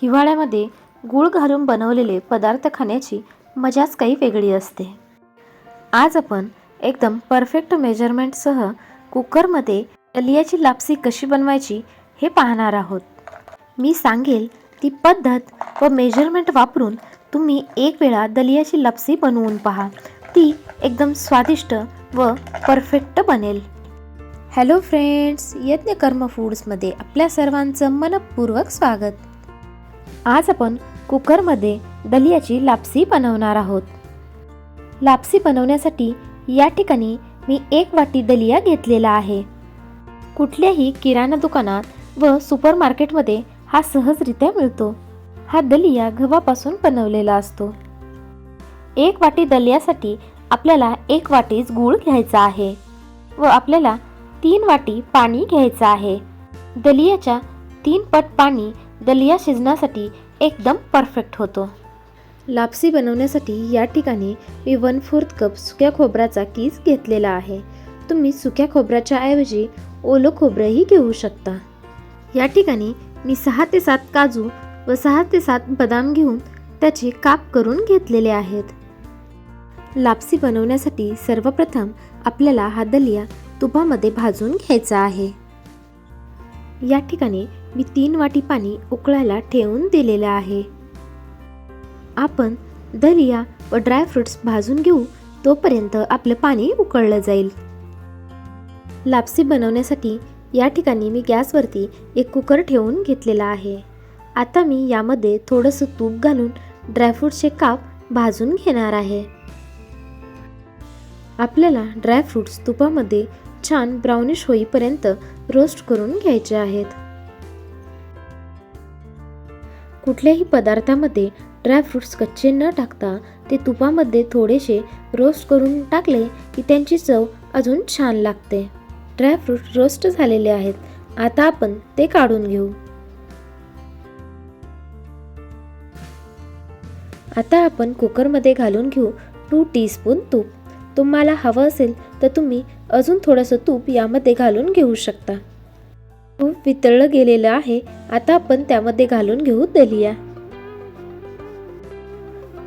हिवाळ्यामध्ये गूळ घालून बनवलेले पदार्थ खाण्याची मजाच काही वेगळी असते. आज आपण एकदम परफेक्ट मेजरमेंटसह कुकरमध्ये दलियाची लापसी कशी बनवायची हे पाहणार आहोत. मी सांगेल ती पद्धत व मेजरमेंट वापरून तुम्ही एक वेळा दलियाची लापसी बनवून पहा. ती एकदम स्वादिष्ट व परफेक्ट बनेल. हॅलो फ्रेंड्स यज्ञ कर्म फूड्समध्ये आपल्या सर्वांचं मनपूर्वक स्वागत. आज आपण कुकरमध्ये दलियाची लापसी बनवणार आहोत. लापसी बनवण्यासाठी या ठिकाणी मी एक वाटी दलिया घेतलेला आहे. कुठल्याही किराणा दुकानात व सुपर मार्केटमध्ये हा सहजरित्या मिळतो. हा दलिया गव्हापासून बनवलेला असतो. एक वाटी दलियासाठी आपल्याला एक वाटीच गूळ घ्यायचा आहे व आपल्याला तीन वाटी पाणी घ्यायचं आहे. दलियाच्या तीन पट पाणी दलिया शिजण्यासाठी एकदम परफेक्ट होतो. लापसी बनवण्यासाठी या ठिकाणी मी वन फोर्थ कप सुक्या खोबऱ्याचा कीस घेतलेला आहे. तुम्ही सुक्या खोबऱ्याच्या ऐवजी ओलं खोबरंही घेऊ शकता. या ठिकाणी मी सहा ते सात काजू व सहा ते सात बदाम घेऊन त्याचे काप करून घेतलेले आहेत. लापसी बनवण्यासाठी सर्वप्रथम आपल्याला हा दलिया तुपामध्ये भाजून घ्यायचा आहे. या ठिकाणी मी तीन वाटी पाणी उकळायला ठेवून दिलेलं आहे. आपण दलिया व ड्रायफ्रुट्स भाजून घेऊ तोपर्यंत आपलं पाणी उकळलं जाईल. लापसी बनवण्यासाठी या ठिकाणी मी गॅसवरती एक कुकर ठेवून घेतलेला आहे. आता मी यामध्ये थोडंसं तूप घालून ड्रायफ्रूटचे काप भाजून घेणार आहे. आपल्याला ड्रायफ्रूट्स तुपामध्ये छान ब्राउनिश होईपर्यंत रोस्ट करून घ्यायचे आहेत. कुठल्याही पदार्थामध्ये ड्रायफ्रुट्स कच्चे न टाकता ते तुपामध्ये थोडेसे रोस्ट करून टाकले की त्यांची चव अजून छान लागते. ड्रायफ्रूट रोस्ट झालेले आहेत. आता आपण ते काढून घेऊ. आता आपण कुकरमध्ये घालून घेऊ टू टीस्पून तूप. तुम्हाला हवं असेल तर तुम्ही अजून थोडंसं तूप यामध्ये घालून घेऊ शकता. खूप वितळलं गेलेलं आहे. आता आपण त्यामध्ये घालून घेऊ दलिया.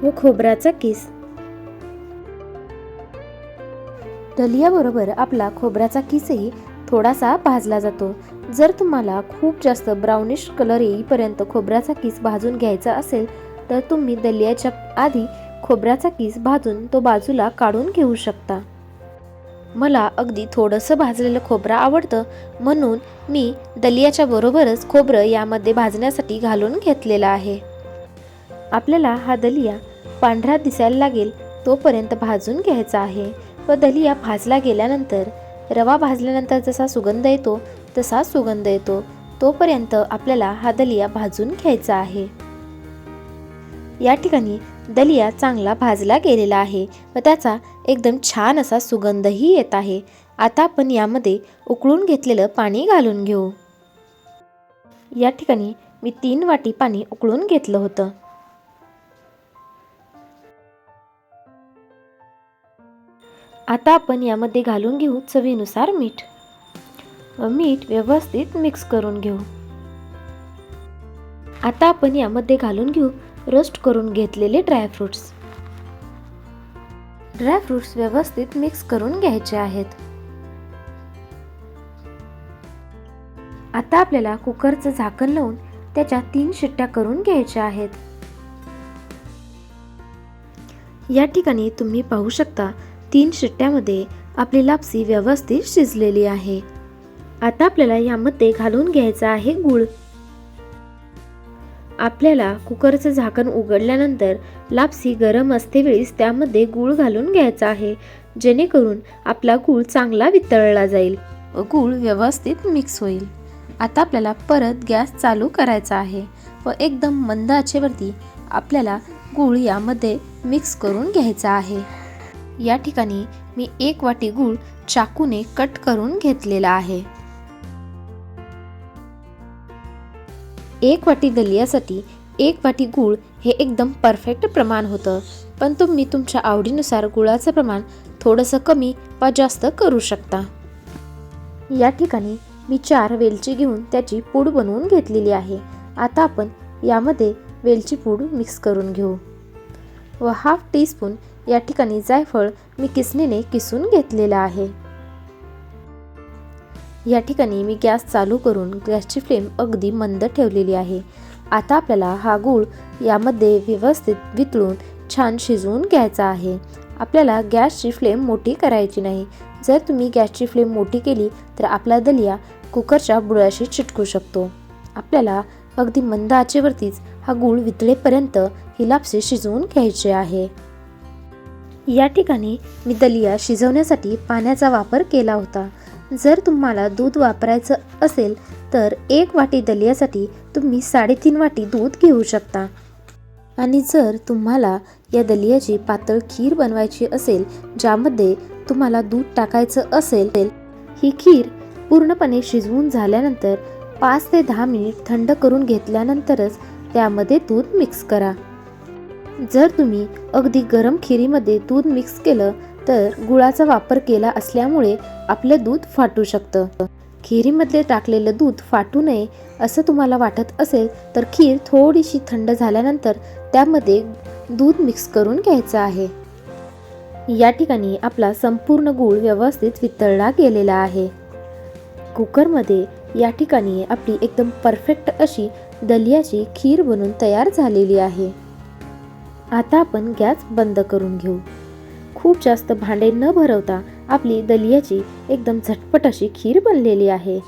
व खोबऱ्याचा किस. दलियाबरोबर आपला खोबऱ्याचा किसही थोडासा भाजला जातो. जर तुम्हाला खूप जास्त ब्राउनिश कलर येईपर्यंत खोबऱ्याचा किस भाजून घ्यायचा असेल तर तुम्ही दलियाच्या आधी खोबऱ्याचा किस भाजून तो बाजूला काढून घेऊ शकता. मला अगदी थोडंसं भाजलेलं खोबरं आवडतं म्हणून मी दलियाच्या बरोबरच खोबरं यामध्ये भाजण्यासाठी घालून घेतलेलं आहे. आपल्याला हा दलिया पांढरा दिसायला लागेल तोपर्यंत भाजून घ्यायचा आहे व दलिया भाजला गेल्यानंतर रवा भाजल्यानंतर जसा सुगंध येतो तसा सुगंध येतो तोपर्यंत आपल्याला हा दलिया भाजून घ्यायचा आहे. या ठिकाणी दलिया चांगला भाजला गेलेला आहे व त्याचा एकदम छान असा सुगंधही येत आहे. आता आपण यामध्ये उकळून घेतलेलं पाणी घालून घेऊ. या ठिकाणी मी तीन वाटी पाणी उकळून घेतलं होतं. आता आपण यामध्ये घालून घेऊ चवीनुसार मीठ. व मीठ व्यवस्थित मिक्स करून घेऊ. आता आपण यामध्ये घालून घेऊ रोस्ट करून घेतलेले ड्रायफ्रुट्स. ड्रायफ्रुट्स व्यवस्थित मिक्स करून घ्यायचे आहेत. आता आपल्याला कुकरचं झाकण लावून त्याच्या तीन शिट्ट्या करून घ्यायच्या आहेत. या ठिकाणी तुम्ही पाहू शकता तीन शिट्ट्यामध्ये आपली लापसी व्यवस्थित शिजलेली आहे. आता आपल्याला यामध्ये घालून घ्यायचा आहे गूळ. आपल्याला कुकरचं झाकण उघडल्यानंतर लापसी गरम असते वेळीस त्यामध्ये गूळ घालून घ्यायचा आहे. जेणेकरून आपला गूळ चांगला वितळला जाईल. व गूळ व्यवस्थित मिक्स होईल. आता आपल्याला परत गॅस चालू करायचा आहे व एकदम मंद आचेवरती आपल्याला गूळ यामध्ये मिक्स करून घ्यायचा आहे. या ठिकाणी मी एक वाटी गूळ चाकूने कट करून घेतलेला आहे. एक वाटी दलियासाठी एक वाटी गूळ हे एकदम परफेक्ट प्रमाण होतं. पण तुम्ही तुमच्या आवडीनुसार गुळाचं प्रमाण थोडंसं कमी वा जास्त करू शकता. या ठिकाणी मी चार वेलची घेऊन त्याची पूड बनवून घेतलेली आहे. आता आपण यामध्ये वेलची पूड मिक्स करून घेऊ. व हाफ टीस्पून या ठिकाणी जायफळ मी किसणीने किसून घेतलेला आहे. या ठिकाणी मी गॅस चालू करून गॅसची फ्लेम अगदी मंद ठेवलेली आहे. आता आपल्याला हा गूळ यामध्ये व्यवस्थित वितळून छान शिजवून घ्यायचा आहे. आपल्याला गॅसची फ्लेम मोठी करायची नाही. जर तुम्ही गॅसची फ्लेम मोठी केली तर आपला दलिया कुकरच्या बुळाशी चिटकू शकतो. आपल्याला अगदी मंद आचेवरतीच हा गूळ वितळेपर्यंत ही शिजवून घ्यायचे आहे. या ठिकाणी मी दलिया शिजवण्यासाठी पाण्याचा वापर केला होता. जर तुम्हाला दूध वापरायचं असेल तर एक वाटी दलियासाठी तुम्ही साडेतीन वाटी दूध घेऊ शकता. आणि जर तुम्हाला या दलियाची पातळ खीर बनवायची असेल ज्यामध्ये तुम्हाला दूध टाकायचं असेल ही खीर पूर्णपणे शिजवून झाल्यानंतर पाच ते दहा मिनिट थंड करून घेतल्यानंतरच त्यामध्ये दूध मिक्स करा. जर तुम्ही अगदी गरम खिरीमध्ये दूध मिक्स केलं तर गुळाचा वापर केला असल्यामुळे आपलं दूध फाटू शकतं. खिरीमध्ये टाकलेलं दूध फाटू नये असं तुम्हाला वाटत असेल तर खीर थोडीशी थंड झाल्यानंतर त्यामध्ये दूध मिक्स करून घ्यायचं आहे. या ठिकाणी आपला संपूर्ण गूळ व्यवस्थित वितळला गेलेला आहे. कुकरमध्ये या ठिकाणी आपली एकदम परफेक्ट अशी दलियाची खीर बनून तयार झालेली आहे. आता आपण गॅस बंद करून घेऊ. खूप जास्त भांडे न भरवता आपली दलियाची एकदम झटपट अशी खीर बनलेली आहे.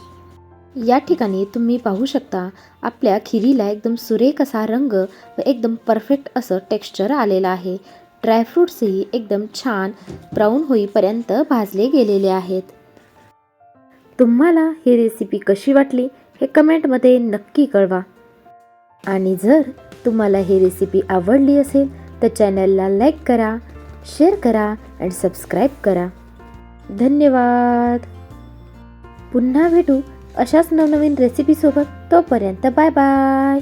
या ठिकाणी तुम्ही पाहू शकता आपल्या खिरीला एकदम सुरेख असा रंग व एकदम परफेक्ट असं टेक्स्चर आलेलं आहे. ड्रायफ्रूट्सही एकदम छान ब्राऊन होईपर्यंत भाजले गेलेले आहेत. तुम्हाला ही रेसिपी कशी वाटली हे कमेंटमध्ये नक्की कळवा. आणि जर तुम्हाला ही रेसिपी आवडली असेल तर चॅनलला लाईक करा. शेअर करा आणि सबस्क्राईब करा. धन्यवाद. पुन्हा भेटू अशाच नवनवीन रेसिपीसोबत तोपर्यंत बाय बाय